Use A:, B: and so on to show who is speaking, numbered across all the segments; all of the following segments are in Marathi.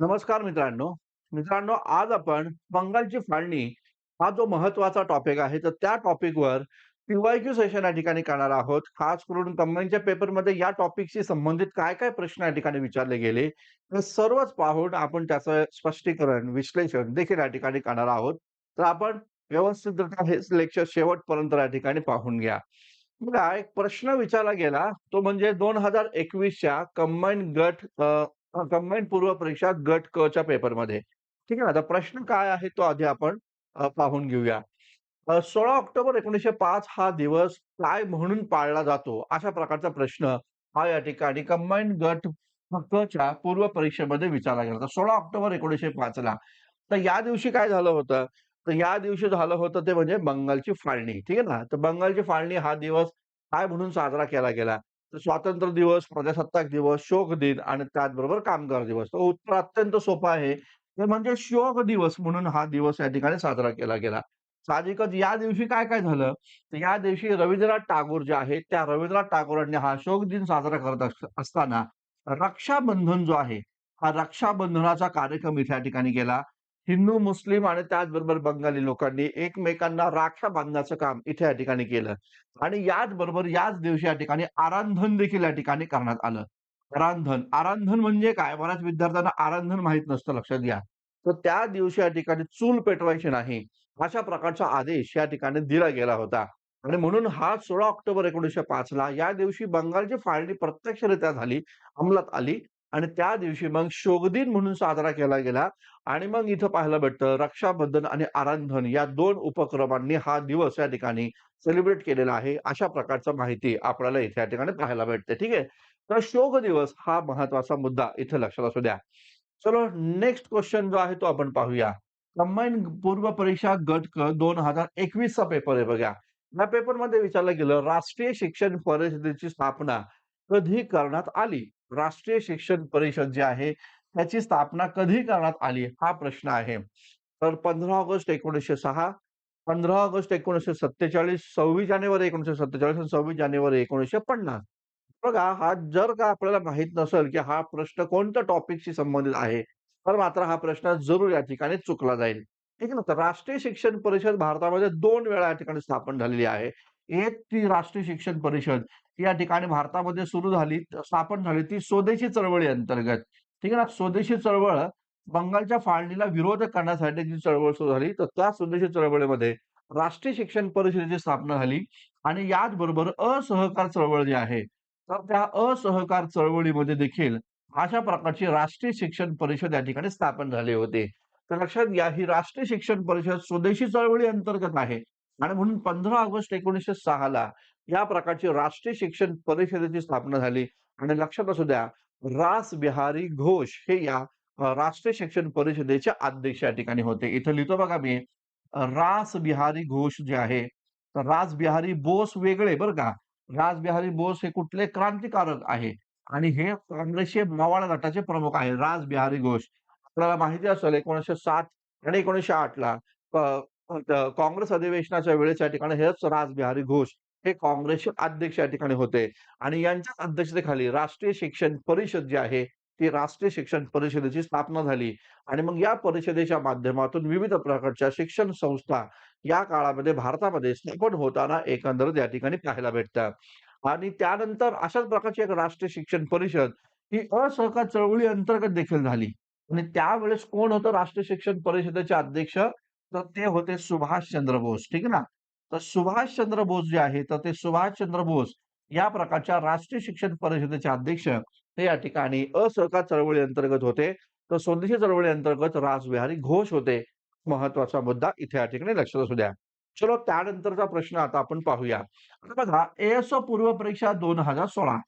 A: नमस्कार मित्रांनो. मित्रांनो, आज आपण बंगालची फाळणी हा जो महत्त्वाचा टॉपिक आहे, तर त्या टॉपिकवर पी-वाय-क्यू सेशन या ठिकाणी करणार आहोत. खास करून कंबाईनच्या पेपरमध्ये या टॉपिकशी संबंधित काय-काय प्रश्न या ठिकाणी विचारले गेले, हे सर्वच पाहून आपण त्याचं स्पष्टीकरण, विश्लेषण देखील या ठिकाणी करणार आहोत. तर आपण व्यवस्थितरित्या हे लेक्चर शेवटपर्यंत या ठिकाणी पाहून घ्या. बघा, एक प्रश्न विचारला गेला, तो म्हणजे दोन हजार एकवीसच्या कंबाईन गट अ, पूर्व परीक्षा गट क च्या पेपरमध्ये. ठीक आहे ना. आता प्रश्न काय आहे तो आधी आपण पाहून घेऊया. सोळा ऑक्टोबर एकोणीसशे पाच हा दिवस काय म्हणून पाळला जातो? अशा प्रकारचा प्रश्न हा या ठिकाणी कंबाईन्ड गट क च्या पूर्व परीक्षेमध्ये विचारला गेला होता. 16 ऑक्टोबर 1905 ला. तर या दिवशी काय झालं होतं? तर या दिवशी झालं होतं ते म्हणजे बंगालची फाळणी. ठीक आहे ना. तर बंगालची फाळणी हा दिवस काय म्हणून साजरा केला गेला? तर स्वातंत्र्य दिवस, प्रजासत्ताक दिवस, शोक दिन आणि त्याचबरोबर कामगार दिवस. तर उत्तर अत्यंत सोपा आहे. ते म्हणजे शोक दिवस म्हणून हा दिवस या ठिकाणी साजरा केला गेला. साहजिकच या दिवशी काय-काय झालं? तर या दिवशी रवींद्रनाथ टागोर जे आहेत, त्या रवींद्रनाथ टागोरांनी हा शोक दिन साजरा करत असताना रक्षाबंधन जो आहे, हा रक्षाबंधनाचा कार्यक्रम इथे या ठिकाणी केला. हिंदू, मुस्लिम आणि त्याचबरोबर बंगाली लोकांनी एकमेकांना राख्या बांधण्याचं काम इथे या ठिकाणी केलं. आणि याच बरोबर याच दिवशी या ठिकाणी आरांधन देखील या ठिकाणी करण्यात आलं. आरांधन. आरांधन म्हणजे काय? बऱ्याच विद्यार्थ्यांना आरांधन माहीत नसतं, लक्षात घ्या. तर त्या दिवशी या ठिकाणी चूल पेटवायची नाही, अशा प्रकारचा आदेश या ठिकाणी दिला गेला होता. आणि म्हणून हा 16 ऑक्टोबर 1905 ला या दिवशी बंगालची फाळणी प्रत्यक्षरित्या झाली, अंमलात आली आणि त्या दिवशी मग शोक दिन म्हणून साजरा केला गेला आणि मग इथं पाहायला भेटतं रक्षाबंधन आणि आरांधन या दोन उपक्रमांनी हा दिवस या ठिकाणी सेलिब्रेट केलेला आहे. अशा प्रकारचं माहिती आपल्याला इथे या ठिकाणी पाहायला भेटते. ठीक आहे. तर शोक दिवस हा महत्त्वाचा मुद्दा इथे लक्षात असू द्या. चलो नेक्स्ट क्वेश्चन जो आहे तो आपण पाहूया. कंबाईन पूर्व परीक्षा गट क 2021 चा पेपर आहे बघा. या पेपरमध्ये विचारलं गेलं, राष्ट्रीय शिक्षण परिषदेची स्थापना कधी करण्यात आली? राष्ट्रीय शिक्षण परिषद जी आहे, त्याची स्थापना कधी करण्यात आली? हा प्रश्न आहे. तर 15 ऑगस्ट 1906, 15 ऑगस्ट 1947, 26 जानेवारी 1947 आणि 26 जानेवारी 1950. बघा, हा जर का आपल्याला माहीत नसेल, की हा प्रश्न कोणत्या टॉपिकशी संबंधित आहे, तर मात्र हा प्रश्न जरूर या ठिकाणी चुकला जाईल. ठीक आहे ना. तर राष्ट्रीय शिक्षण परिषद भारतामध्ये दोन वेळा या ठिकाणी स्थापन झालेली आहे. एक ती राष्ट्रीय शिक्षण परिषद या ठिकाणी भारतामध्ये सुरू झाली, स्थापन झाली ती स्वदेशी चळवळी अंतर्गत. ठीक आहे ना. स्वदेशी चळवळ बंगालच्या फाळणीला विरोध करण्यासाठी जी चळवळ सुरू झाली, तर त्या स्वदेशी चळवळीमध्ये राष्ट्रीय शिक्षण परिषदेची स्थापना झाली आणि याचबरोबर असहकार चळवळ जी आहे, तर त्या असहकार चळवळीमध्ये देखील अशा प्रकारची राष्ट्रीय शिक्षण परिषद या ठिकाणी स्थापन झाली होती. तर लक्षात घ्या, ही राष्ट्रीय शिक्षण परिषद स्वदेशी चळवळी अंतर्गत आहे आणि म्हणून 15 ऑगस्ट 1906 ला या प्रकारची राष्ट्रीय शिक्षण परिषदेची स्थापना झाली आणि लक्षात असू द्या, रास बिहारी घोष हे या राष्ट्रीय शिक्षण परिषदेचे अध्यक्ष या ठिकाणी होते. इथं लिहितो बघा मी, रास बिहारी घोष जे आहे, तर रास बिहारी बोस वेगळे बरं का. रास बिहारी बोस हे कुठले क्रांतिकारक आहे आणि हे काँग्रेसचे मवाळ गटाचे प्रमुख आहे रास बिहारी घोष. आपल्याला माहिती असेल 1907 आणि 1908 ला काँग्रेस अधिवेशनाच्या वेळेच्या ठिकाणी हेच राजबिहारी घोष हे काँग्रेसचे अध्यक्ष या ठिकाणी होते आणि यांच्याच अध्यक्षतेखाली राष्ट्रीय शिक्षण परिषद जी आहे, ती राष्ट्रीय शिक्षण परिषदेची स्थापना झाली आणि मग या परिषदेच्या माध्यमातून विविध प्रकारच्या शिक्षण संस्था या काळामध्ये भारतामध्ये स्थापन होताना एकंदरीत या ठिकाणी पाहायला भेटतात. आणि त्यानंतर अशाच प्रकारची एक राष्ट्रीय शिक्षण परिषद ही असहकार चळवळी अंतर्गत देखील झाली आणि त्यावेळेस कोण होतं राष्ट्रीय शिक्षण परिषदेचे अध्यक्ष? तर ते होते सुभाषचंद्र बोस. ठीक आहे ना. तर सुभाषचंद्र बोस जे आहे, तर ते सुभाषचंद्र बोस या प्रकारच्या राष्ट्रीय शिक्षण परिषदेचे अध्यक्ष हे या ठिकाणी असहकार चळवळी अंतर्गत होते. तर स्वदेशी चळवळी अंतर्गत राजविहारी घोष होते. महत्त्वाचा मुद्दा इथे या ठिकाणी लक्षात असू द्या. चलो त्यानंतरचा प्रश्न आता आपण पाहूया. आता बघा, एएसओ पूर्व परीक्षा 2016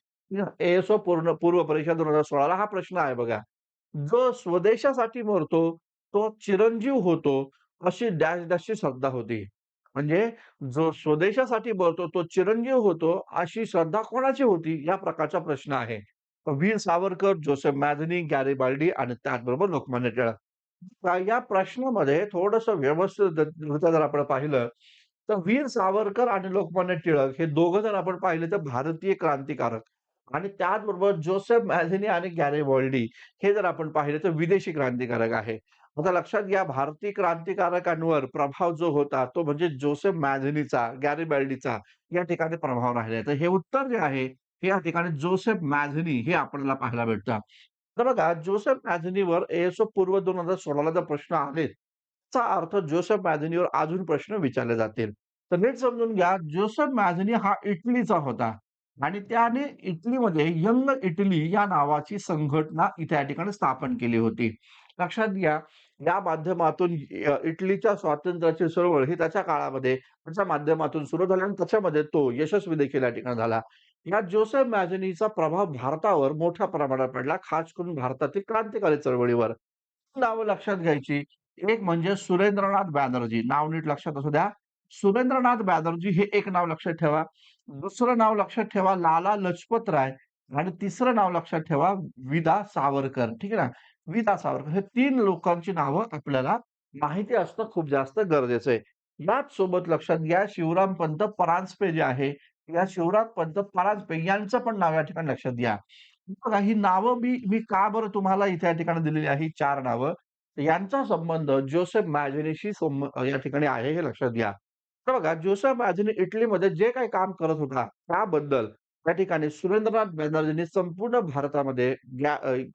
A: एएसओ पूर्ण पूर्व परीक्षा 2016 ला हा प्रश्न आहे बघा. जो स्वदेशासाठी मरतो, तो चिरंजीव होतो, अशी डॅश डॅशची श्रद्धा होती. म्हणजे जो स्वदेशासाठी बोलतो तो चिरंजीव होतो, अशी श्रद्धा कोणाची होती? या प्रकारचा प्रश्न आहे. वीर सावरकर, जोसेफ मॅझनी, गॅरिबाल्डी आणि त्याचबरोबर लोकमान्य टिळक. या प्रश्नामध्ये थोडस व्यवस्थित जर आपण पाहिलं, तर वीर सावरकर आणि लोकमान्य टिळक हे दोघं जर आपण पाहिले तर भारतीय क्रांतिकारक आणि त्याचबरोबर जोसेफ मॅझिनी आणि गॅरेबॉल्डी हे जर आपण पाहिले तर विदेशी क्रांतिकारक आहे. आता लक्षात घ्या भारतीय क्रांतिकारकांवर प्रभाव जो होता तो म्हणजे जोसेफ मॅझेनीचा, गॅरिबॉल्डीचा या ठिकाणी प्रभाव राहिला तर हे उत्तर जे आहे, हे या ठिकाणी जोसेफ मॅझनी हे आपल्याला पाहायला भेटतं. तर बघा जोसेफ मॅझनीवर एएसओ पूर्व दोन हजार सोळाला जर प्रश्न आलेत, त्याचा अर्थ जोसेफ मॅझनीवर अजून प्रश्न विचारले जातील. तर नीट समजून घ्या जोसेफ मॅझनी हा इटलीचा होता आणि त्याने इटलीमध्ये यंग इटली या नावाची संघटना इथे या ठिकाणी स्थापन केली होती. लक्षात घ्या या माध्यमातून इटलीच्या स्वातंत्र्याची चळवळ ही त्याच्या काळामध्ये त्याच्या माध्यमातून सुरू झाली आणि त्याच्यामध्ये तो यशस्वी देखील या ठिकाणी झाला. या जोसेफ मॅजनीचा प्रभाव भारतावर मोठ्या प्रमाणात पडला, खास करून भारतातील क्रांतिकारी चळवळीवर. नावं लक्षात घ्यायची. एक म्हणजे सुरेंद्रनाथ बॅनर्जी. नाव नीट लक्षात असू द्या. सुरेंद्रनाथ बॅनर्जी हे एक नाव लक्षात ठेवा. दुसरं नाव लक्षात ठेवा लाला लजपत राय आणि तिसरं नाव लक्षात ठेवा विदा सावरकर. ठीक आहे ना. विदा सावरकर हे तीन लोकांची नावं आपल्याला माहिती असणं खूप जास्त गरजेचं आहे. याच सोबत लक्षात घ्या शिवराम पंत परांजपे जे आहे, या शिवराम पंत परांजपे यांचं पण नाव या ठिकाणी लक्षात घ्या. बघा ही नावं मी मी का बरं तुम्हाला इथे या ठिकाणी दिलेली आहे चार नावं. यांचा संबंध जोसेफ मॅजिनीशी या ठिकाणी आहे हे लक्षात घ्या. तर बघा जोसेफ मॅजिनी इटलीमध्ये जे काही काम करत होता त्याबद्दल त्या ठिकाणी सुरेंद्रनाथ बॅनर्जींनी संपूर्ण भारतामध्ये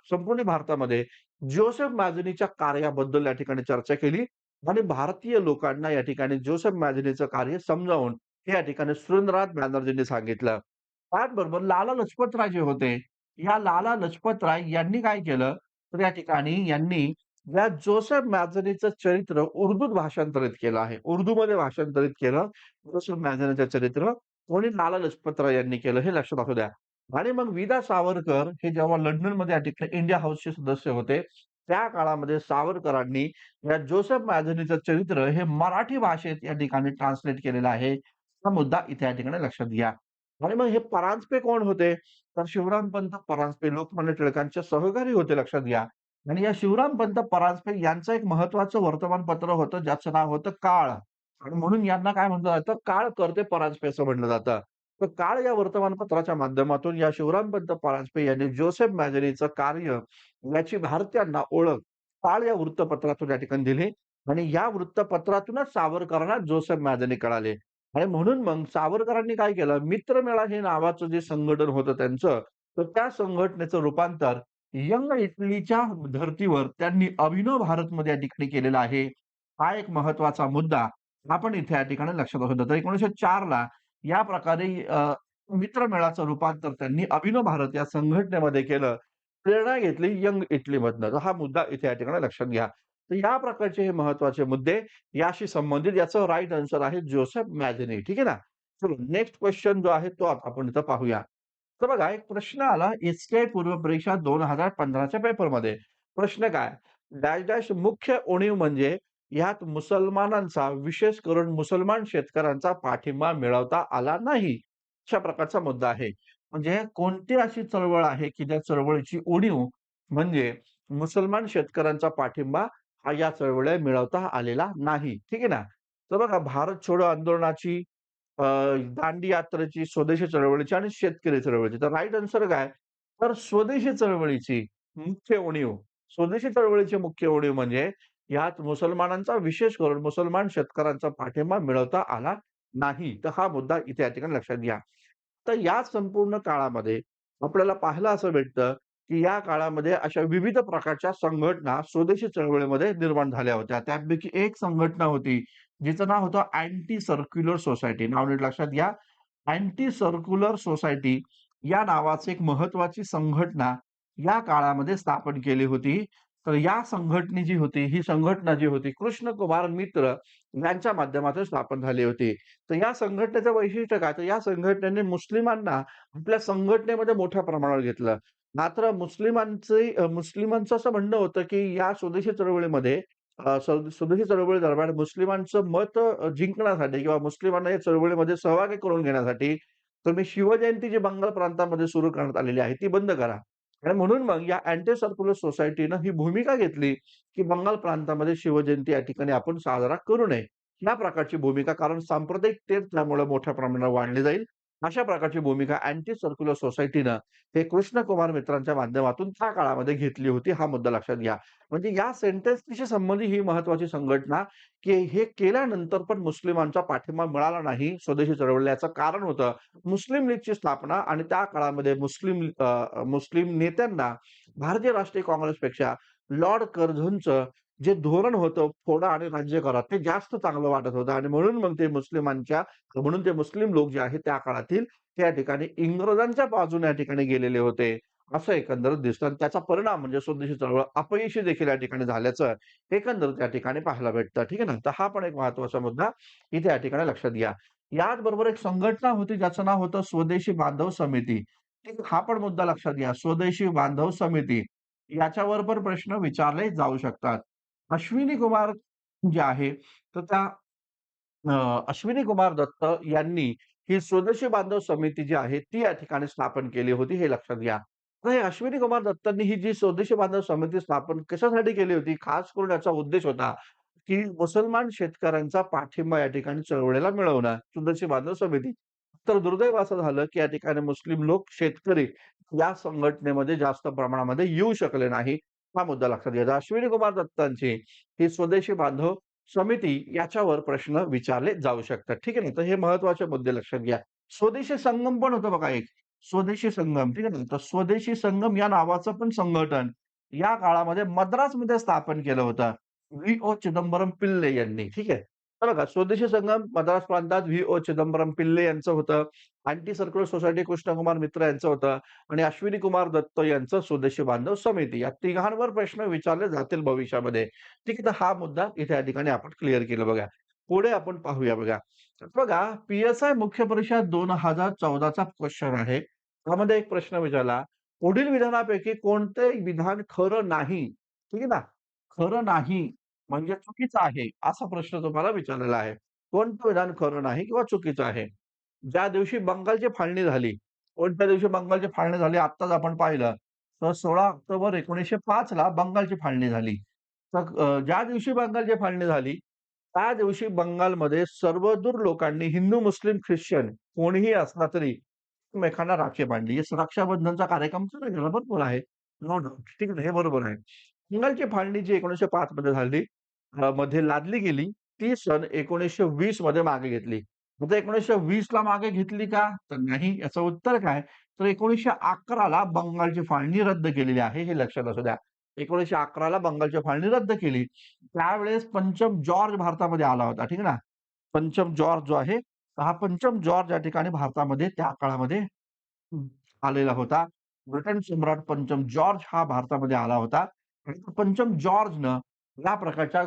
A: संपूर्ण भारतामध्ये जोसेफ मॅझिनीच्या कार्याबद्दल या ठिकाणी चर्चा केली आणि भारतीय लोकांना या ठिकाणी जोसेफ मॅझिनीचं कार्य समजावून हे या ठिकाणी सुरेंद्रनाथ बॅनर्जींनी सांगितलं. त्याचबरोबर लाला लजपतराय जे होते, या लाला लजपत राय यांनी काय केलं, तर या ठिकाणी यांनी या जोसेफ मॅझनीचं चरित्र उर्दूत भाषांतरित केलं आहे. उर्दूमध्ये भाषांतरित केलं जोसेफ मॅझनीचं चरित्र कोणी लाला लजपतराय यांनी केलं हे लक्षात असू द्या. आणि मग विदा सावरकर हे जेव्हा लंडनमध्ये या इंडिया हाऊसचे सदस्य होते, त्या काळामध्ये सावरकरांनी या जोसेफ मॅझनीचं चरित्र हे मराठी भाषेत या ठिकाणी ट्रान्सलेट केलेलं आहे. हा मुद्दा इथे या ठिकाणी लक्षात घ्या. आणि मग हे परांजपे कोण होते? तर शिवरामपंत परांजपे लोकमान्य टिळकांचे सहकारी होते लक्षात घ्या. आणि या शिवरामपंत परांजपे यांचं एक महत्त्वाचं वर्तमानपत्र होतं ज्याचं नाव होतं काळ. आणि म्हणून यांना काय म्हटलं जातं? काळकर्ते परांजपे असं म्हटलं जातं. तर काळ या वर्तमानपत्राच्या माध्यमातून या शिवरामपंत परांजपे यांनी जोसेफ मॅझेनीचं कार्य याची भारतीयांना ओळख काळ या वृत्तपत्रातून या ठिकाणी दिली आणि या वृत्तपत्रातूनच सावरकरांना जोसेफ मॅझेनी कळाले. आणि म्हणून मग सावरकरांनी काय केलं? मित्रमेळा हे नावाचं जे संघटन होतं त्यांचं, तर त्या संघटनेचं रूपांतर यंग इटलीच्या धर्तीवर त्यांनी अभिनव भारतमध्ये या ठिकाणी केलेलं आहे. हा एक महत्त्वाचा मुद्दा आपण इथे या ठिकाणी लक्षात असू तर तर 1904 ला या प्रकारे मित्रमेळाचं रूपांतर त्यांनी अभिनव भारत या संघटनेमध्ये केलं. प्रेरणा घेतली यंग इटलीमधनं. तर हा मुद्दा इथे या ठिकाणी लक्षात घ्या. तर या प्रकारचे हे महत्त्वाचे मुद्दे याशी संबंधित याचं राईट आन्सर आहे जोसेफ मॅझेनी. ठीक आहे ना. चलो नेक्स्ट क्वेश्चन जो आहे तो आपण इथं पाहूया. तर बघा एक प्रश्न आला एस के पूर्व परीक्षा दोन हजार पंधराच्या पेपरमध्ये. प्रश्न काय? डॅश डॅश मुख्य उणीव म्हणजे यात मुसलमानांचा विशेष करून मुसलमान शेतकऱ्यांचा पाठिंबा मिळवता आला नाही. अशा प्रकारचा मुद्दा आहे. म्हणजे कोणती अशी चळवळ आहे की ज्या चळवळीची उणीव म्हणजे मुसलमान शेतकऱ्यांचा पाठिंबा हा या चळवळीला मिळवता आलेला नाही. ठीक आहे ना. तर बघा भारत छोडो आंदोलनाची दांडी यात्रेची, स्वदेशी चळवळीची आणि शेतकरी चळवळीची. तर राईट आन्सर काय? तर स्वदेशी चळवळीची मुख्य उणीव. स्वदेशी चळवळीची मुख्य उणीव म्हणजे यात मुसलमानांचा विशेष करून मुसलमान शेतकऱ्यांचा पाठिंबा मिळवता आला नाही. तर हा मुद्दा इथे या ठिकाणी लक्षात घ्या. तर या संपूर्ण काळामध्ये आपल्याला पाहायला असं भेटतं, की या काळामध्ये अशा विविध प्रकारच्या संघटना स्वदेशी चळवळीमध्ये निर्माण झाल्या होत्या. त्यापैकी एक संघटना होती, जिचं नाव होतं अँटी सर्क्युलर सोसायटी. नाव नीट लक्षात घ्या. अँटी सर्क्युलर सोसायटी या नावाची एक महत्वाची संघटना या काळामध्ये स्थापन केली होती. तर या संघटने जी होती, ही संघटना जी होती कृष्ण कुमार मित्र यांच्या माध्यमातून स्थापन झाली होती. तर या संघटनेचं वैशिष्ट्य काय? तर या संघटनेने मुस्लिमांना आपल्या संघटनेमध्ये मोठ्या प्रमाणावर घेतलं. मात्र मुस्लिमांचे मुस्लिमांचं असं म्हणणं होतं, की या स्वदेशी चळवळीमध्ये स्वदेशी चळवळी दरम्यान मुस्लिमांचं मत जिंकण्यासाठी किंवा मुस्लिमांना या चळवळीमध्ये सहभागी करून घेण्यासाठी तुम्ही शिवजयंती जी बंगाल प्रांतामध्ये सुरू करण्यात आलेली आहे, ती बंद करा. आणि म्हणून मग या अँटी सर्क्युलर सोसायटीनं ही भूमिका घेतली, की बंगाल प्रांतामध्ये शिवजयंती या ठिकाणी आपण साजरा करू नये. या प्रकारची भूमिका कारण सांप्रदायिक तेच त्यामुळे मोठ्या प्रमाणावर वाढली जाईल अशा प्रकारची भूमिका अँटी सर्क्युलर सोसायटीनं हे कृष्णकुमार मित्रांच्या माध्यमातून त्या काळामध्ये घेतली होती, हा मुद्दा लक्षात घ्या. म्हणजे या सेंटेन्सशी संबंधित ही महत्वाची संघटना, की हे केल्यानंतर पण मुस्लिमांचा पाठिंबा मिळाला नाही स्वदेशी चळवळल्याचं कारण होतं मुस्लिम लीगची स्थापना आणि त्या काळामध्ये मुस्लिम मुस्लिम नेत्यांना भारतीय राष्ट्रीय काँग्रेसपेक्षा लॉर्ड कर्झनचं जे धोरण होतं फोडा आणि राज्य करा, ते जास्त चांगलं वाटत होतं आणि म्हणून मग ते मुस्लिमांच्या म्हणून ते मुस्लिम लोक जे आहेत त्या काळातील त्या ठिकाणी इंग्रजांच्या बाजूने या ठिकाणी गेलेले होते. असं एकंदरीत दिसतं आणि त्याचा परिणाम म्हणजे स्वदेशी चळवळ अपयशी देखील या ठिकाणी झाल्याचं एकंदरीत त्या ठिकाणी पाहायला भेटतं. ठीक आहे ना? तर हा पण एक महत्त्वाचा मुद्दा इथे या ठिकाणी लक्षात घ्या. याचबरोबर एक संघटना होती ज्याचं नाव होतं स्वदेशी बांधव समिती. ठीक हा पण मुद्दा लक्षात घ्या. स्वदेशी बांधव समिती. याच्यावर पण प्रश्न विचारले जाऊ शकतात. अश्विनी कुमार जे आहे तर त्या अश्विनी कुमार दत्त यांनी ही स्वदेशी बांधव समिती जी आहे ती या ठिकाणी स्थापन केली होती हे लक्षात घ्या. हे अश्विनी कुमार दत्तांनी ही जी स्वदेशी बांधव समिती स्थापन कशासाठी केली होती? खास करून याचा उद्देश होता, की मुसलमान शेतकऱ्यांचा पाठिंबा या ठिकाणी चळवळीला मिळवणं. स्वदेशी बांधव समिती. तर दुर्दैव असं झालं, की या ठिकाणी मुस्लिम लोक शेतकरी या संघटनेमध्ये जास्त प्रमाणामध्ये येऊ शकले नाही. हा मुद्दा लक्षात घ्यायचा. अश्विनी कुमार दत्तांची ही स्वदेशी बांधव समिती याच्यावर प्रश्न विचारले जाऊ शकतात. ठीक आहे ना? तर हे महत्त्वाचे मुद्दे लक्षात घ्या. स्वदेशी संगम पण होतं बघा एक. स्वदेशी संगम, ठीक आहे ना? तर स्वदेशी संगम या नावाचं पण संघटन या काळामध्ये मद्रासमध्ये स्थापन केलं होतं. व्ही.ओ. चिदंबरम पिल्ले यांनी. ठीक आहे. बघा स्वदेशी संगम मद्रास प्रांतात ओ चिदंबरम पिल्ले यांचं होतं. अँटी सर्क्युलर सोसायटी कृष्णकुमार मित्र यांचं होतं आणि अश्विनी कुमार दत्त यांचं स्वदेशी बांधव समिती. या तिघांवर प्रश्न विचारले जातील भविष्यामध्ये. ठीक आहे. तर हा मुद्दा इथे या ठिकाणी आपण क्लिअर केला बघा. पुढे आपण पाहूया बघा. बघा पीएसआय मुख्य परीक्षा दोन हजार चौदाचा क्वेश्चन आहे. त्यामध्ये एक प्रश्न विचारला, पुढील विधानापैकी कोणते विधान खरं नाही? ठीक आहे ना? खरं नाही म्हणजे चुकीचं आहे, असा प्रश्न तुम्हाला विचारलेला आहे. कोणतं विधान खरं नाही किंवा चुकीचं आहे? ज्या दिवशी बंगालची फाळणी झाली, कोणत्या दिवशी बंगालची फाळणी झाली आत्ताच आपण पाहिलं. तर 16 ऑक्टोबर 1905 ला बंगालची फाळणी झाली. तर ज्या दिवशी बंगालची फाळणी झाली, त्या दिवशी बंगालमध्ये सर्वदूर लोकांनी हिंदू, मुस्लिम, ख्रिश्चन कोणीही असला तरी एकमेकांना राखी बांधली. रक्षाबंधनचा कार्यक्रम बरोबर आहे. No doubt. ठीक आहे. हे बरोबर आहे. बंगालची फाळणी जी 1905 मध्ये झाली मध्ये लादली गेली, ती सन 1920 मध्ये मागे घेतली. आता 1920 ला मागे घेतली का? तर नाही. याचं उत्तर काय? तर 1911 ला बंगालची फाळणी रद्द केलेली आहे, हे लक्षात असू द्या. 1911 ला बंगालची फाळणी रद्द केली. त्यावेळेस पंचम जॉर्ज भारतामध्ये आला होता. ठीक आहे ना? पंचम जॉर्ज जो आहे, हा पंचम जॉर्ज या ठिकाणी भारतामध्ये त्या काळामध्ये आलेला होता. ब्रिटन सम्राट पंचम जॉर्ज हा भारतामध्ये आला होता. पंचम जॉर्जनं या प्रकारच्या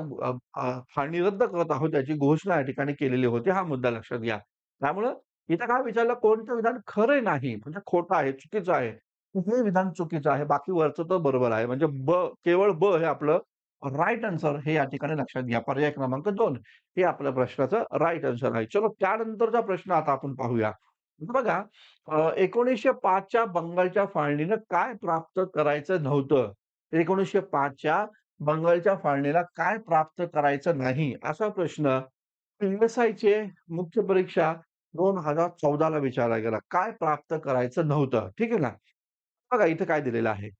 A: फाळणी रद्द करत आहोत याची घोषणा या ठिकाणी केलेली होती. हा मुद्दा लक्षात घ्या. त्यामुळं इथं काय विचारलं कोणतं विधान खरं नाही म्हणजे खोटं आहे, चुकीचं आहे. हे विधान चुकीचं आहे. बाकी वरचं तर बरोबर आहे. म्हणजे ब केवळ ब हे आपलं राईट आन्सर हे या ठिकाणी लक्षात घ्या. पर्याय क्रमांक दोन हे आपल्या प्रश्नाचं राईट आन्सर आहे. चलो त्यानंतरचा प्रश्न आता आपण पाहूया. बघा एकोणीसशे पाचच्या बंगालच्या फाळणीनं काय प्राप्त करायचं नव्हतं? 1905 च्या बंगालच्या फाळणीला काय प्राप्त करायचं नाही? असा प्रश्न पीएसआयचे मुख्य परीक्षा दोन हजार चौदाला विचारला गेला. काय प्राप्त करायचं नव्हतं? ठीक आहे ना? बघा इथं काय दिलेलं आहे.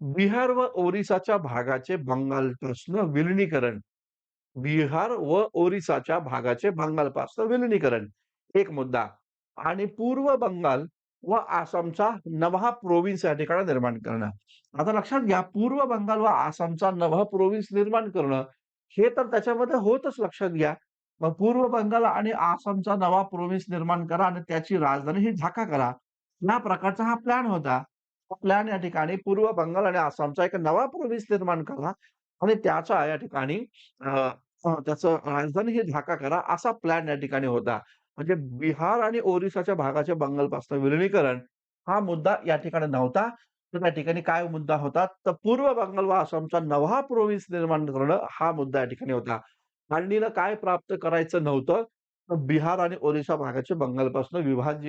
A: बिहार व ओरिसाच्या भागाचे बंगालपासून विलिनीकरण. बिहार व ओरिसाच्या भागाचे बंगालपासून विलिनीकरण. एक मुद्दा आणि पूर्व बंगाल व आसामचा नवा प्रोव्हिन्स या ठिकाणी निर्माण करणं. आता लक्षात घ्या पूर्व बंगाल व आसामचा नवा प्रोव्हिन्स निर्माण करणं, हे तर त्याच्यामध्ये होतच लक्षात घ्या. मग पूर्व बंगाल आणि आसामचा नवा प्रोव्हिन्स निर्माण करा आणि त्याची राजधानी ही ढाका करा. या प्रकारचा हा प्लॅन होता. प्लॅन या ठिकाणी पूर्व बंगाल आणि आसामचा एक नवा प्रोव्हिन्स निर्माण करा आणि त्याचा या ठिकाणी त्याचं राजधानी ही ढाका करा असा प्लॅन या ठिकाणी होता. म्हणजे बिहार आणि ओरिसाच्या भागाच्या बंगालपासून विलिनीकरण हा मुद्दा या ठिकाणी नव्हता. तर त्या ठिकाणी काय मुद्दा होता? तर पूर्व बंगाल व आसामचा नवा प्रोव्हिन्स निर्माण करणं हा मुद्दा या ठिकाणी होता. फाळणीला काय प्राप्त करायचं नव्हतं? तर बिहार आणि ओरिसा भागाचे बंगालपासून विभाज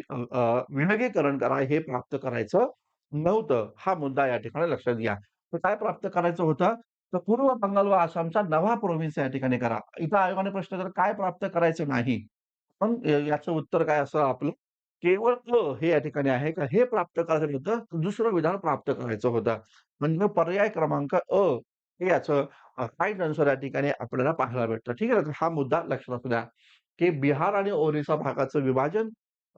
A: विलगीकरण करा हे प्राप्त करायचं नव्हतं. हा मुद्दा या ठिकाणी लक्षात घ्या. तर काय प्राप्त करायचं होतं? तर पूर्व बंगाल व आसामचा नवा प्रोव्हिन्स या ठिकाणी करा. इथं आयोगाने प्रश्न तर काय प्राप्त करायचं नाही? मग अ, याचं उत्तर काय असं आपलं केवळ अ हे या ठिकाणी आहे का हे प्राप्त करायचं होतं, दुसरं विधान प्राप्त करायचं होतं. म्हणजे पर्याय क्रमांक अ हे याचं अ, राइट आन्सर या ठिकाणी आपल्याला पाहायला भेटतं. ठीक आहे ना. हा मुद्दा लक्षात असू द्या, की बिहार आणि ओरिसा भागाचं विभाजन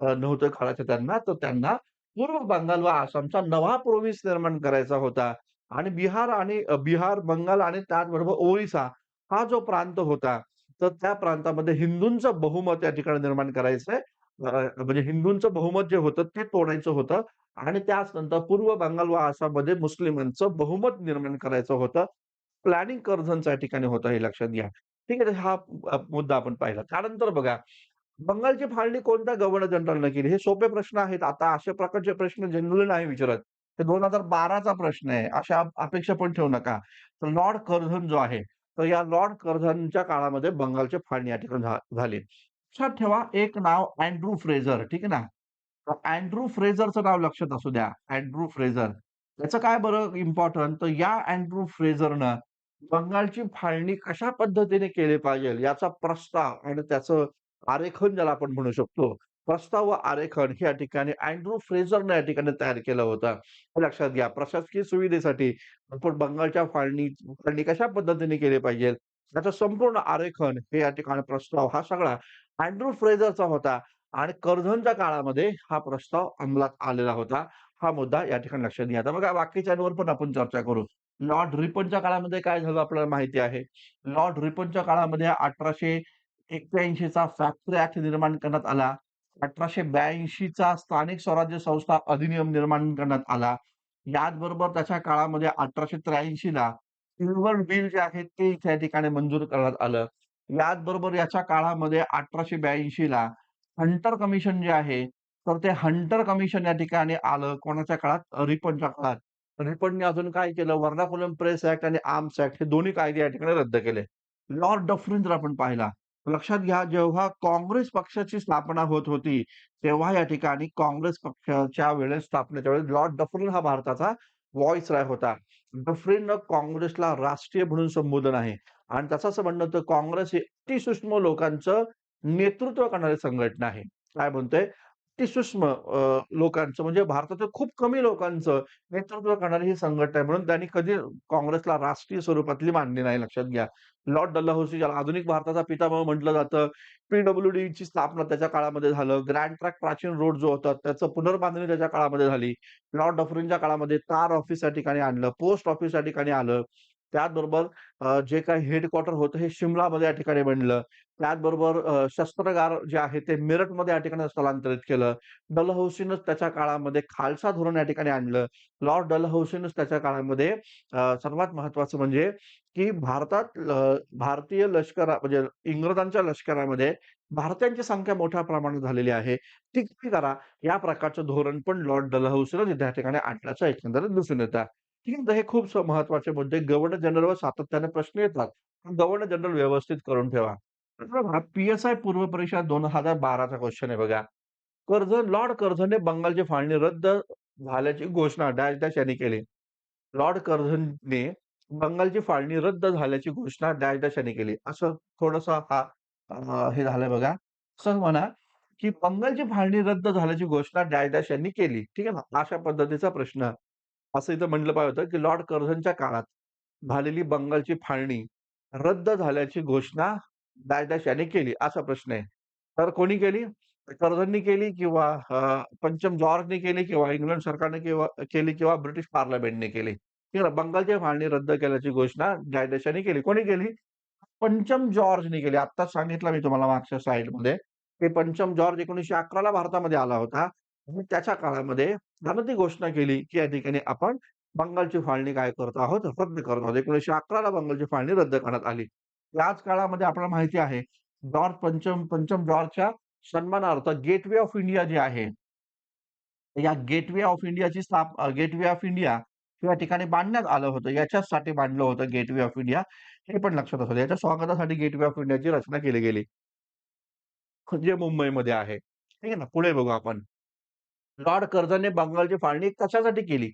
A: अ, नव्हतं करायचं त्यांना, तर त्यांना पूर्व बंगाल व आसामचा नवा प्रोव्हिन्स निर्माण करायचा होता. आणि बिहार आणि अ, बिहार, बंगाल आणि त्याचबरोबर ओरिसा हा जो प्रांत होता, तर त्या प्रांतामध्ये हिंदूंचं बहुमत या ठिकाणी निर्माण करायचंय. म्हणजे हिंदूंचं बहुमत जे होतं ते तोडायचं होतं आणि त्याच नंतर पूर्व बंगाल व आसाममध्ये मुस्लिमांचं बहुमत निर्माण करायचं होतं. प्लॅनिंग कर्झनच्या ठिकाणी होतं हे लक्षात घ्या. ठीक आहे. हा मुद्दा आपण पाहिला. त्यानंतर बघा, बंगालची फाळणी कोणत्या गव्हर्नर जनरलने केली? हे सोपे प्रश्न आहेत. आता अशा प्रकारचे प्रश्न जनरली नाही विचारत. ते 2012 चा प्रश्न आहे. अशा अपेक्षा पण ठेवू नका. तर लॉर्ड कर्झन जो आहे, तर या लॉर्ड कर्झनच्या काळामध्ये बंगालचे फाळणी या ठिकाणी झा झाली. लक्षात ठेवा एक नाव अँड्रू फ्रेझर ठीक आहे ना. तर अँड्रू फ्रेझरचं नाव लक्षात असू द्या. Andrew Fraser. त्याचं काय बरं इम्पॉर्टंट तर या अँड्रू फ्रेझरनं बंगालची फाळणी कशा पद्धतीने केली पाहिजे याचा प्रस्ताव आणि त्याचं आरेखन ज्याला आपण म्हणू शकतो. प्रस्ताव व आरेखन हे या ठिकाणी अँड्रू फ्रेझरने या ठिकाणी तयार केलं होतं. लक्षात घ्या. प्रशासकीय सुविधेसाठी आपण बंगालच्या फाळणी फाळणी कशा पद्धतीने केली पाहिजे, याचं संपूर्ण आरेखन हे या ठिकाणी प्रस्ताव हा सगळा अँड्रू फ्रेझरचा होता आणि कर्झनच्या काळामध्ये हा प्रस्ताव अंमलात आलेला होता. हा मुद्दा या ठिकाणी लक्षात घ्या. आता बघा बाकीच्यांवर पण आपण चर्चा करू. लॉर्ड रिपनच्या काळामध्ये काय झालं आपल्याला माहिती आहे. लॉर्ड रिपनच्या काळामध्ये 1881 चा फॅक्टरी ऍक्ट निर्माण करण्यात आला. 1882 चा स्थानिक स्वराज्य संस्था अधिनियम निर्माण करण्यात आला. याचबरोबर त्याच्या काळामध्ये 1883 ला सिल्वर बिल जे आहे ते त्या ठिकाणी मंजूर करण्यात आलं. याचबरोबर याच्या काळामध्ये 1882 ला हंटर कमिशन जे आहे, तर ते हंटर कमिशन या ठिकाणी आलं. कोणाच्या काळात? रिपनच्या काळात. रिपनने अजून काय केलं? वर्णाकुलम प्रेस ऍक्ट आणि आर्म्स ऍक्ट हे दोन्ही कायदे या ठिकाणी रद्द केले. लॉर्ड डफरिन जर आपण पाहिला, लक्षात घ्या जेव्हा काँग्रेस पक्षाची स्थापना होत होती, तेव्हा या ठिकाणी काँग्रेस पक्षाच्या वेळेस स्थापनेच्या वेळेस लॉर्ड डफरिन हा भारताचा व्हॉइसरॉय होता. डफरिननं काँग्रेसला राष्ट्रीय म्हणून संबोधन आहे आणि त्याचं असं म्हणणं होतं काँग्रेस हे अतिसूक्ष्म लोकांचं नेतृत्व करणारी संघटना आहे. काय म्हणतोय? अतिसूक्ष्म अ, लोकांचं म्हणजे भारतातील खूप कमी लोकांचं नेतृत्व करणारी ही संघटना आहे. म्हणून त्यांनी कधी काँग्रेसला राष्ट्रीय स्वरूपातली मानली नाही लक्षात घ्या. लॉर्ड डलहौसी ज्याला आधुनिक भारताचा पितामह म्हटलं जातं. पी-डब्ल्यू-डीची स्थापना त्याच्या काळामध्ये झालं. ग्रँड ट्रॅक प्राचीन रोड जो होता त्याचं पुनर्बांधणी त्याच्या काळामध्ये झाली. लॉर्ड डफरिनच्या काळामध्ये तार ऑफिस या ठिकाणी आणलं. पोस्ट ऑफिस या ठिकाणी आलं. त्याचबरोबर अ, जे काही हेडक्वार्टर होतं हे शिमलामध्ये या ठिकाणी बनलं. त्याचबरोबर शस्त्रगार जे आहे ते मिरटमध्ये या ठिकाणी स्थलांतरित केलं. डलहौसीनच त्याच्या काळामध्ये खालसा धोरण या ठिकाणी आणलं. लॉर्ड डलहौसीनच त्याच्या काळामध्ये सर्वात महत्त्वाचं म्हणजे की भारतात भारतीय लष्करा म्हणजे इंग्रजांच्या लष्करामध्ये भारतीयांची संख्या मोठ्या प्रमाणात झालेली आहे. ती कमी करा. या प्रकारचं धोरण पण लॉर्ड डलहौसीनच त्या ठिकाणी आणल्याचं एकंदरीत दिसून येतं. ठीक आहे. हे खूप महत्त्वाचे मुद्दे गव्हर्नर जनरलवर सातत्याने प्रश्न येतात. गव्हर्नर जनरल व्यवस्थित करून ठेवा. तर बघा पी-एस-आय पूर्व परीक्षा दोन हजार बाराचा क्वेश्चन आहे बघा. कर्झन लॉर्ड कर्झनने बंगालची फाळणी रद्द झाल्याची घोषणा डॅश डॅश यांनी केली. लॉर्ड कर्झनने बंगालची फाळणी रद्द झाल्याची घोषणा डॅश डॅश यांनी केली. असं थोडंसं हा हे झालं बघा. असं म्हणा, की बंगालची फाळणी रद्द झाल्याची घोषणा डॅश डॅश यांनी केली. ठीक आहे ना. अशा पद्धतीचा प्रश्न. असं इथं म्हटलं पाहिजे होतं, की लॉर्ड कर्झनच्या काळात झालेली बंगालची फाळणी रद्द झाल्याची घोषणा डॅश डॅश यांनी केली. असा प्रश्न आहे. तर कोणी केली? कर्झननी केली किंवा पंचम जॉर्जने केली किंवा इंग्लंड सरकारने किंवा केली किंवा ब्रिटिश पार्लमेंटने केली. ठीक बंगालची फाळणी रद्द केल्याची घोषणा डॅश केली. कोणी केली? पंचम जॉर्जने केली. आत्ताच सांगितलं मी तुम्हाला मागच्या साईडमध्ये की पंचम जॉर्ज 1911 ला भारतामध्ये आला होता आणि त्याच्या काळामध्ये त्यानं ती घोषणा केली, की या ठिकाणी आपण बंगालची फाळणी काय करत आहोत? रद्द करत आहोत. एकोणीसशे अकराला बंगालची फाळणी रद्द करण्यात आली. याच काळामध्ये आपल्याला माहिती आहे, जॉर्ज पंचम पंचम जॉर्जच्या सन्मानार्थ गेटवे ऑफ इंडिया जे आहे या गेटवे ऑफ इंडियाची स्थाप गेटवे ऑफ इंडिया या ठिकाणी बांधण्यात आलं होतं. याच्याचसाठी बांधलं होतं गेटवे ऑफ इंडिया. हे पण लक्षात असतं याच्या स्वागतासाठी गेटवे ऑफ इंडियाची रचना केली गेली. जे मुंबईमध्ये आहे. ठीक आहे ना. पुढे बघू आपण. लॉर्ड कर्झनने बंगालची फाळणी कशासाठी केली?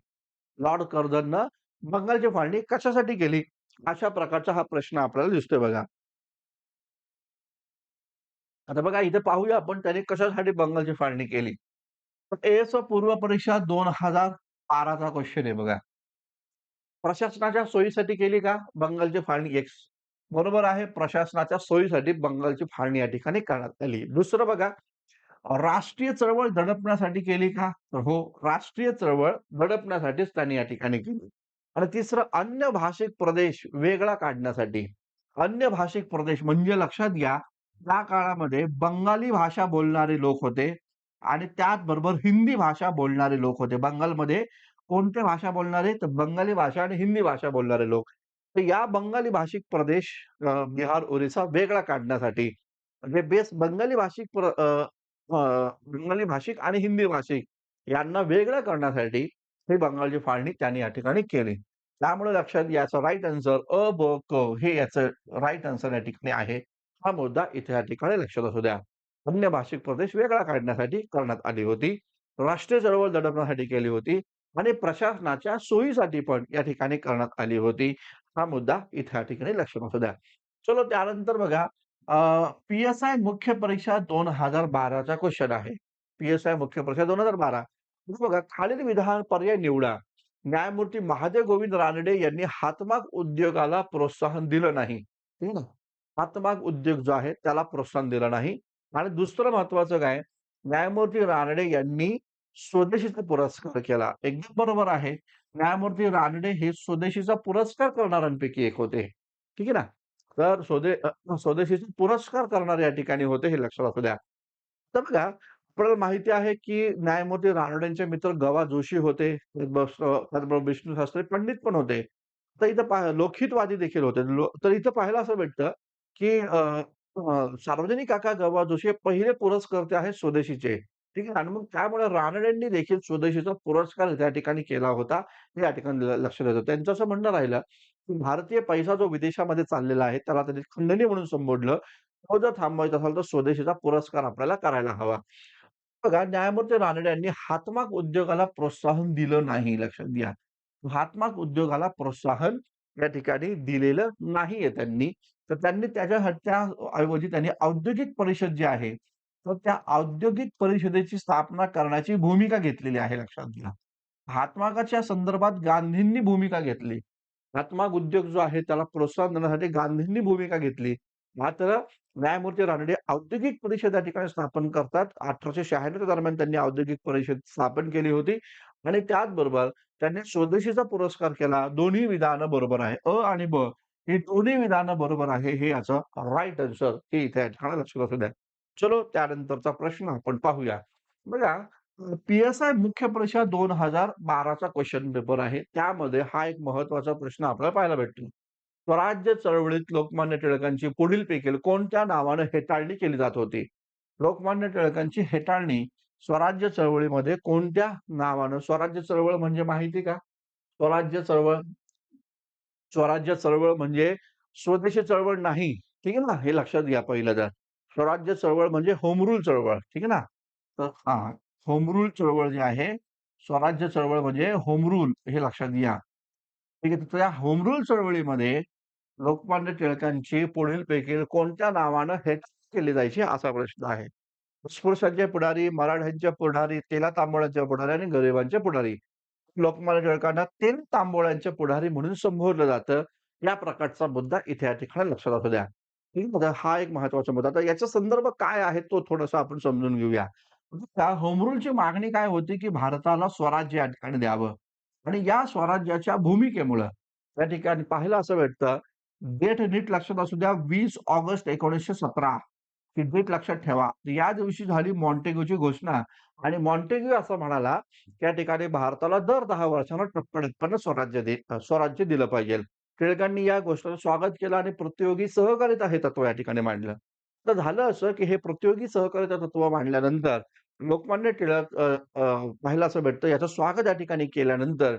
A: लॉर्ड कर्झननं बंगालची फाळणी कशासाठी केली? अशा प्रकारचा हा प्रश्न आपल्याला दिसतोय बघा. आता बघा इथे पाहूया आपण त्याने कशासाठी बंगालची फाळणी केली. एस पूर्व परीक्षा दोन हजार बाराचा क्वेश्चन आहे बघा. प्रशासनाच्या सोयीसाठी केली का बंगालची फाळणी? एक्स बरोबर आहे. प्रशासनाच्या सोयीसाठी बंगालची फाळणी या ठिकाणी करण्यात आली. दुसरं बघा, राष्ट्रीय चळवळ दडपण्यासाठी केली का? तर हो, राष्ट्रीय चळवळ दडपण्यासाठीच त्यांनी या ठिकाणी केली. आणि तिसरं अन्य भाषिक प्रदेश वेगळा काढण्यासाठी. अन्य भाषिक प्रदेश म्हणजे लक्षात घ्या, त्या काळामध्ये बंगाली भाषा बोलणारे लोक होते आणि त्याचबरोबर हिंदी भाषा बोलणारे लोक होते. बंगालमध्ये कोणत्या भाषा बोलणारे? तर बंगाली भाषा आणि हिंदी भाषा बोलणारे लोक. तर या बंगाली भाषिक प्रदेश बिहार, ओरिसा वेगळा काढण्यासाठी म्हणजे बेस बंगाली भाषिक प्र बंगाली भाषिक आणि हिंदी भाषिक यांना वेगळं करण्यासाठी ही बंगालची फाळणी त्यांनी या ठिकाणी केली. त्यामुळे लक्षात याचं राईट आन्सर अ, ब, क हे याचं राईट आन्सर या ठिकाणी आहे. हा मुद्दा इथे या ठिकाणी लक्षात असू द्या. अन्य भाषिक प्रदेश वेगळा काढण्यासाठी करण्यात आली होती. राष्ट्रीय चळवळ दडपण्यासाठी केली होती आणि प्रशासनाच्या सोयीसाठी पण या ठिकाणी करण्यात आली होती. हा मुद्दा इथे या ठिकाणी लक्षात असू द्या. चलो त्यानंतर बघा पी-एस-आय मुख्य परीक्षा दोन हजार बाराचा क्वेश्चन आहे. पी-एस-आय मुख्य परीक्षा 2012. बघा खालील विधान पर्याय निवडा. न्यायमूर्ती महादेव गोविंद रानडे यांनी हातमाग उद्योगाला प्रोत्साहन दिलं नाही. ना. हातमाग उद्योग जो आहे त्याला प्रोत्साहन दिलं नाही. आणि दुसरं महत्वाचं काय? न्यायमूर्ती रानडे यांनी स्वदेशीचा पुरस्कार केला. एकदम बरोबर आहे. न्यायमूर्ती रानडे हे स्वदेशीचा पुरस्कार करणाऱ्यांपैकी एक होते. ठीक आहे ना. तर स्वदे अ, स्वदेशीचा पुरस्कार करणारे या ठिकाणी होते हे लक्षात असू द्या. तर बघा आपल्याला माहिती आहे की न्यायमूर्ती रानडेंचे मित्र गवा जोशी होते. त्याचबरोबर विष्णू शास्त्री पंडित पण होते. तर इथं पाह लोकहितवादी देखील होते. तर इथं पाहायला असं भेटतं की सार्वजनिक काका गवा जोशी हे पहिले पुरस्कर्ते आहेत स्वदेशीचे. ठीक आहे. आणि मग त्यामुळे रानडेंनी देखील स्वदेशीचा पुरस्कार त्या ठिकाणी केला होता. हे या ठिकाणी लक्षात येतं. त्यांचं असं म्हणणं राहिलं की भारतीय पैसा जो विदेशामध्ये चाललेला आहे त्याला त्यांनी खंडणी म्हणून संबोधलं. तो जर थांबवायचा असेल तर स्वदेशीचा पुरस्कार आपल्याला करायला हवा. बघा न्यायमूर्ती रानडे यांनी हातमाग उद्योगाला प्रोत्साहन दिलं नाही लक्षात घ्या. हातमाग उद्योगाला प्रोत्साहन या ठिकाणी दिलेलं नाहीये त्यांनी. तर त्यांनी त्याच्या त्याऐवजी त्यांनी औद्योगिक परिषद जी आहे, तर त्या औद्योगिक परिषदेची स्थापना करण्याची भूमिका घेतलेली आहे लक्षात घ्या. हातमागाच्या संदर्भात गांधींनी भूमिका घेतली. हातमाग उद्योग जो आहे त्याला प्रोत्साहन देण्यासाठी गांधींनी भूमिका घेतली. मात्र न्यायमूर्ती रानडे औद्योगिक परिषद या ठिकाणी स्थापन करतात. अठराशे शहाण्णव दरम्यान त्यांनी औद्योगिक परिषद स्थापन केली होती आणि त्याचबरोबर त्यांनी स्वदेशीचा पुरस्कार केला. दोन्ही विधानं बरोबर आहे. अ आणि ब ही दोन्ही विधानं बरोबर आहे. हे याचं राईट आन्सर हे इथे या ठिकाणी लक्षात असू द्या. चलो त्यानंतरचा प्रश्न आपण पाहूया. बघा पी-एस-आय मुख्य परीक्षा 2012 चा क्वेश्चन पेपर आहे. त्यामध्ये हा एक महत्त्वाचा प्रश्न आपल्याला पाहायला भेटतो. स्वराज्य चळवळीत लोकमान्य टिळकांची पुढीलपैकी कोणत्या नावाने हेटाळणी केली जात होती? लोकमान्य टिळकांची हेटाळणी स्वराज्य चळवळीमध्ये कोणत्या नावानं? स्वराज्य चळवळ म्हणजे माहिती का? स्वराज्य चळवळ स्वराज्य चळवळ म्हणजे स्वदेशी चळवळ नाही. ठीक आहे ना. हे लक्षात घ्या पहिलं तर. स्वराज्य चळवळ म्हणजे होमरूल चळवळ. ठीक आहे ना. तर हा होमरूल चळवळ जी आहे, स्वराज्य चळवळ म्हणजे होमरूल हे लक्षात घ्या. ठीक आहे. तर या चळवळीमध्ये लोकमान्य टिळकांची पुढीलपैकी कोणत्या नावानं हेच केली जायची असा प्रश्न आहे. अस्पृश्यांचे पुढारी, मराठ्यांच्या पुढारी, तेला तांबोळ्यांच्या पुढारी आणि गरिबांचे पुढारी. लोकमान्य टिळकांना तेल तांबोळ्यांचे पुढारी म्हणून संबोधलं जातं. या प्रकारचा मुद्दा इथे या ठिकाणी लक्षात असू द्या. हा एक महत्त्वाचा मुद्दा. आता याचा संदर्भ काय आहे तो थोडासा आपण समजून घेऊया. त्या होमरूलची मागणी काय होती की भारताला स्वराज्य या ठिकाणी द्यावं आणि या स्वराज्याच्या भूमिकेमुळं त्या ठिकाणी पाहायला असं भेटतं, डेट नीट लक्षात असू द्या वीस ऑगस्ट 1917 ही डेट लक्षात ठेवा. या दिवशी झाली मॉन्टेग्यूची घोषणा आणि मॉन्टेग्यू असं म्हणाला, त्या ठिकाणी भारताला दर 10 वर्षांना टप्प्याटप्प्याने स्वराज्य दे स्वराज्य दिलं पाहिजे. टिळकांनी या घोषणेचं स्वागत केलं आणि प्रतियोगी सहकारिता हे तत्व या ठिकाणी मांडलं. तर झालं असं की हे प्रतियोगी सहकारिता तत्व मांडल्यानंतर लोकमान्य टिळक पाहिलं असं भेटतं याचं स्वागत या ठिकाणी केल्यानंतर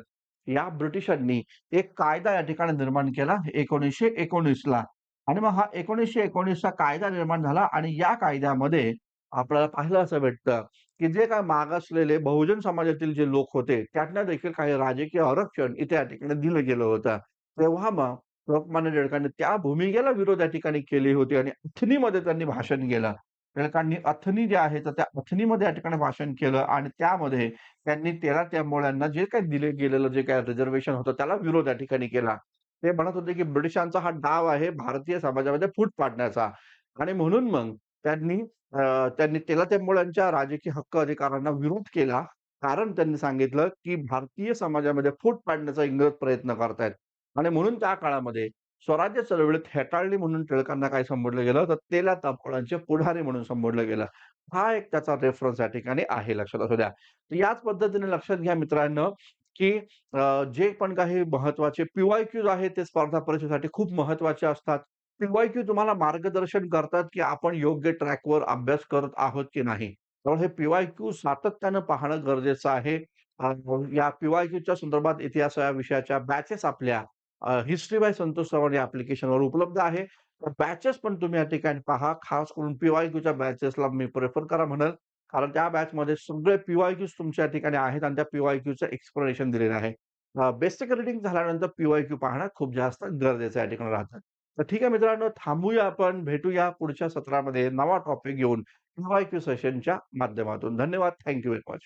A: या ब्रिटिशांनी एक कायदा या ठिकाणी निर्माण केला 1919 ला आणि मग हा 1919 चा कायदा निर्माण झाला आणि या कायद्यामध्ये आपल्याला पाहिलं असं भेटतं, की जे काय मागासलेले बहुजन समाजातील जे लोक होते, त्यांना देखील काही राजकीय आरक्षण इथे या ठिकाणी दिलं गेलं होतं. तेव्हा मग लोकमान्य टिळकांनी त्या भूमिकेला विरोध या ठिकाणी केली होती आणि अथणीमध्ये त्यांनी भाषण केलं टिळकांनी अथनी जे आहे तर त्या अथनीमध्ये या ठिकाणी भाषण केलं आणि त्यामध्ये त्यांनी तेला मुलांना जे काही दिले गेलेलं जे काही रिझर्वेशन होतं त्याला विरोध या ठिकाणी केला. ते म्हणत होते, की ब्रिटिशांचा हा डाव आहे भारतीय समाजामध्ये फूट पाडण्याचा आणि म्हणून मग त्यांनी अ, त्या मुळांच्या राजकीय हक्क अधिकारांना विरोध केला. कारण त्यांनी सांगितलं, की भारतीय समाजामध्ये फूट पाडण्याचा इंग्रज प्रयत्न करतायत आणि म्हणून त्या काळामध्ये स्वराज्य चळवळीत हेटाळणी म्हणून टिळकांना काय संबोधलं गेलं, तर तेला तांबोळांचे पुढारी म्हणून संबोधलं गेलं. हा एक त्याचा रेफरन्स या ठिकाणी आहे लक्षात असू द्या. तर याच पद्धतीने लक्षात घ्या मित्रांनो, की जे पण काही महत्त्वाचे पीवाय क्यूज आहेत ते स्पर्धा परीक्षेसाठी खूप महत्त्वाचे असतात. पीवाय क्यू तुम्हाला मार्गदर्शन करतात, की आपण योग्य ट्रॅकवर अभ्यास करत आहोत की नाही. तर हे पीवाय क्यू सातत्यानं पाहणं गरजेचं आहे. या पीवाय क्यूच्या संदर्भात इतिहास या विषयाच्या बॅचेस आपल्या हिस्ट्री बाय संतोष चव्हाण या ॲप्लिकेशनवर उपलब्ध आहे. तर बॅचेस पण तुम्ही या ठिकाणी पहा. खास करून पीवाय क्यूच्या बॅचेसला मी प्रेफर करा म्हणाल कारण त्या बॅचमध्ये सगळे पीवाय क्यूज तुमच्या या ठिकाणी आहेत आणि त्या पीवाय क्यूचं एक्सप्लेनेशन दिलेलं आहे. बेसिक रीडिंग झाल्यानंतर पीवाय क्यू पाहणं खूप जास्त गरजेचं या ठिकाणी राहतं. तर ठीक आहे मित्रांनो, थांबूया आपण. भेटूया पुढच्या सत्रामध्ये नवा टॉपिक घेऊन पी-वाय-क्यू सेशनच्या माध्यमातून. धन्यवाद. Thank you very much.